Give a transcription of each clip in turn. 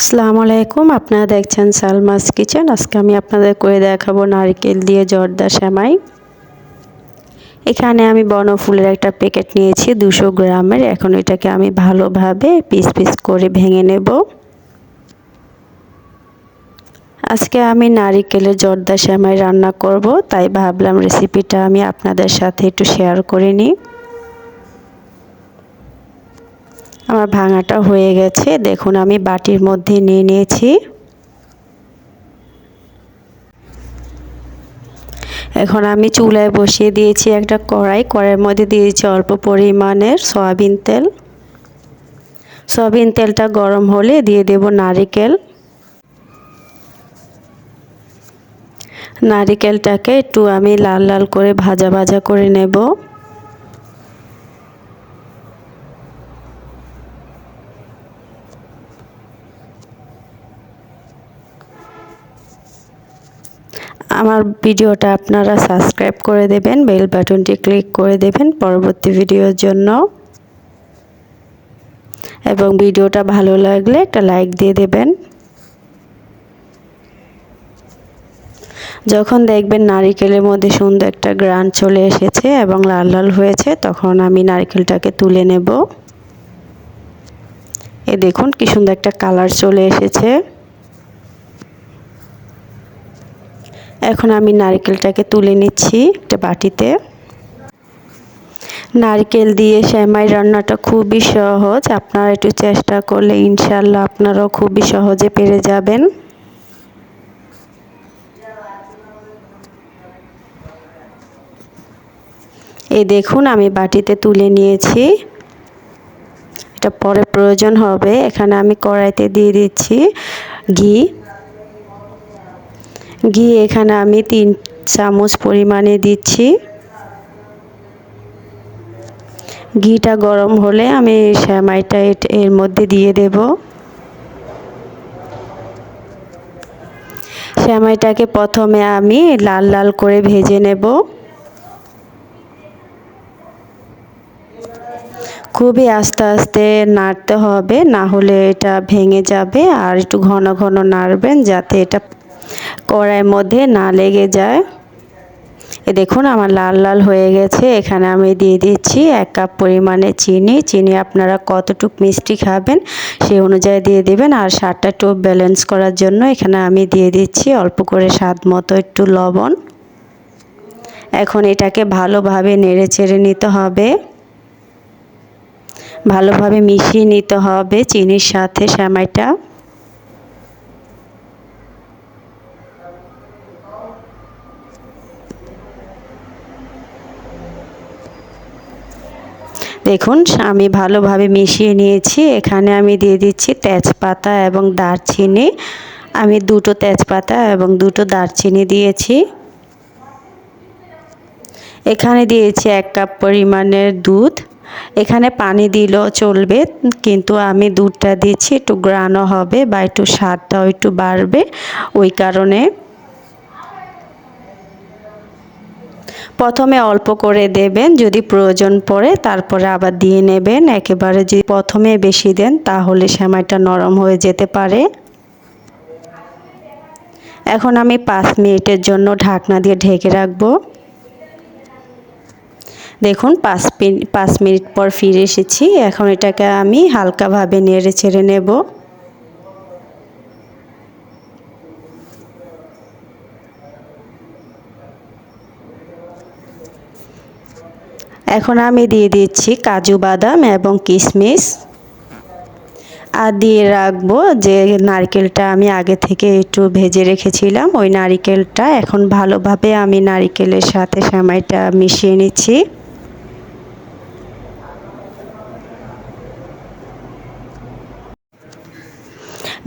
আসসালামু আলাইকুম, আপনারা দেখছেন সালমাস কিচেন। আজকে আমি আপনাদের করে দেখাবো নারকেল দিয়ে জর্দা সেমাই। এখানে আমি বনফুলের একটা প্যাকেট নিয়েছি, দুশো গ্রামের। এখন এটাকে আমি ভালোভাবে পিস পিস করে ভেঙে নেব। আজকে আমি নারিকেলের জর্দা সেমাই রান্না করব, তাই ভাবলাম রেসিপিটা আমি আপনাদের সাথে একটু শেয়ার করে নিই। আমার ভাঙাটা হয়ে গেছে। দেখুন, আমি বাটির মধ্যে নিয়ে নিয়েছি। এখন আমি চুলায় বসিয়ে দিয়েছি একটা কড়াই। কড়াইয়ের মধ্যে দিয়েছি অল্প পরিমাণের সয়াবিন তেল। সয়াবিন তেলটা গরম হলে দিয়ে দেব নারিকেল। নারিকেলটাকে একটু আমি লাল লাল করে ভাজা ভাজা করে নেব। আমার ভিডিওটা আপনারা সাবস্ক্রাইব করে দেবেন বেল বাটনটি ক্লিক করে দেবেন পরবর্তী ভিডিওর জন্য। এবং ভিডিওটা ভালো লাগলে একটা লাইক দিয়ে দেবেন। যখন দেখবেন নারিকেলের মধ্যে সুন্দর একটা গ্রান চলে এসেছে এবং লাল লাল হয়েছে, তখন আমি নারকেলটাকে তুলে নেব। এ দেখুন কি সুন্দর একটা কালার চলে এসেছে। এখন আমি নারকেলটাকে তুলে নিচ্ছি একটা বাটিতে। নারকেল দিয়ে শ্যামাই রান্নাটা খুবই সহজ। আপনারা একটু চেষ্টা করলে ইনশাল্লাহ আপনারাও খুবই সহজে পেরে যাবেন। এই দেখুন, আমি বাটিতে তুলে নিয়েছি। এটা পরে প্রয়োজন হবে। এখানে আমি কড়াইতে দিয়ে দিচ্ছি ঘি। ঘি এখানে আমি তিন চামচ পরিমাণে দিচ্ছি। ঘিটা গরম হলে আমি শ্যামাইটা এর মধ্যে দিয়ে দেব। শ্যামাইটাকে প্রথমে আমি লাল লাল করে ভেজে নেব। খুবই আস্তে আস্তে নাড়তে হবে, না হলে এটা ভেঙে যাবে আর একটু ঘন ঘন নাড়বেন যাতে এটা কড়াইয়ের মধ্যে না লেগে যায়। এ দেখুন আমার লাল লাল হয়ে গেছে। এখানে আমি দিয়ে দিচ্ছি এক কাপ পরিমাণে চিনি। চিনি আপনারা কতটুক মিষ্টি খাবেন সেই অনুযায়ী দিয়ে দেবেন। আর স্বাদটা একটু ব্যালেন্স করার জন্য এখানে আমি দিয়ে দিচ্ছি অল্প করে স্বাদ মতো একটু লবণ। এখন এটাকে ভালোভাবে নেড়ে চেড়ে নিতে হবে। ভালোভাবে মিশিয়ে নিতে হবে চিনির সাথে শ্যামাইটা দেখুন, আমি ভালোভাবে মিশিয়ে নিয়েছি। এখানে আমি দিয়ে দিচ্ছি তেজপাতা এবং দারচিনি। আমি দুটো তেজপাতা এবং দুটো দারচিনি দিয়েছি। এখানে দিয়েছি এক কাপ পরিমাণের দুধ। এখানে পানি দিলেও চলবে, কিন্তু আমি দুধটা দিচ্ছি, একটু গ্রানও হবে বা একটু স্বাদটাও একটু বাড়বে। ওই কারণে প্রথমে অল্প করে দেবেন, যদি প্রয়োজন পড়ে, তারপরে আবার দিয়ে নেবেন। একেবারে যদি প্রথমে বেশি দেন, তাহলে সেমাইটা নরম হয়ে যেতে পারে। এখন আমি পাঁচ মিনিটের জন্য ঢাকনা দিয়ে ঢেকে রাখব। দেখুন, পাঁচ পাঁচ মিনিট পর ফিরে এসেছি। এখন এটাকে আমি হালকাভাবে নেড়ে ছেড়ে নেব। এখন আমি দিয়ে দিচ্ছি কাজু বাদাম এবং কিশমিশ। আর দিয়ে রাখব যে নারকেলটা আমি আগে থেকে একটু ভেজে রেখেছিলাম, ওই নারিকেলটা এখন ভালোভাবে আমি নারিকেলের সাথে সেমাইটা মিশিয়ে নিচ্ছি।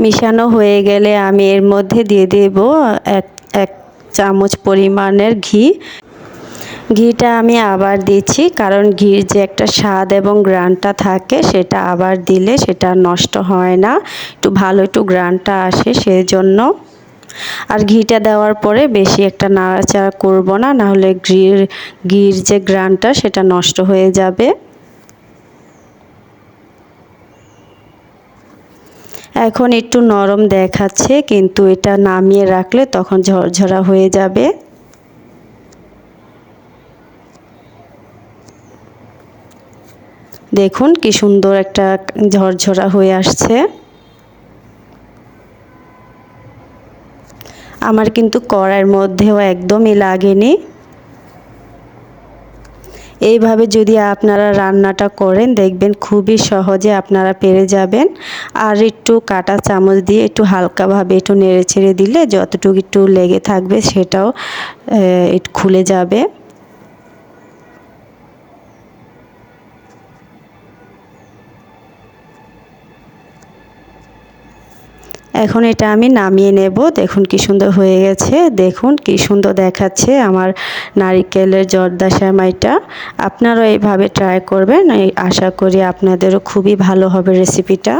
মিশানো হয়ে গেলে আমি এর মধ্যে দিয়ে দেব এক এক চামচ পরিমাণের ঘি। ঘিটা আমি আবার দিচ্ছি, কারণ ঘির যে একটা স্বাদ এবং গ্রানটা থাকে সেটা আবার দিলে সেটা নষ্ট হয় না, একটু ভালো একটু গ্রানটা আসে সেই জন্য আর ঘিটা দেওয়ার পরে বেশি একটা নাড়াচাড়া করব না, নাহলে ঘির ঘির যে গ্রানটা সেটা নষ্ট হয়ে যাবে। এখন একটু নরম দেখাচ্ছে, কিন্তু এটা নামিয়ে রাখলে তখন ঝরঝরা হয়ে যাবে। দেখুন কি সুন্দর একটা ঝরঝরা হয়ে আসছে। আমার কিন্তু কড়াইয়ের মধ্যেও একদমই লাগেনি। এইভাবে যদি আপনারা রান্নাটা করেন, দেখবেন খুবই সহজে আপনারা পেরে যাবেন। আর একটু কাটা চামচ দিয়ে একটু হালকাভাবে একটু নেড়ে ছেড়ে দিলে যতটুকু একটু লেগে থাকবে সেটাও খুলে যাবে। এখন এটা আমি নামিয়ে নেব। দেখুন কি সুন্দর হয়ে গেছে। দেখুন কি সুন্দর দেখাচ্ছে আমার নারিকেলের জর্দা শ্যামাইটা। আপনারাও এইভাবে ট্রাই করবেন। আশা করি আপনাদেরও খুবই ভালো হবে রেসিপিটা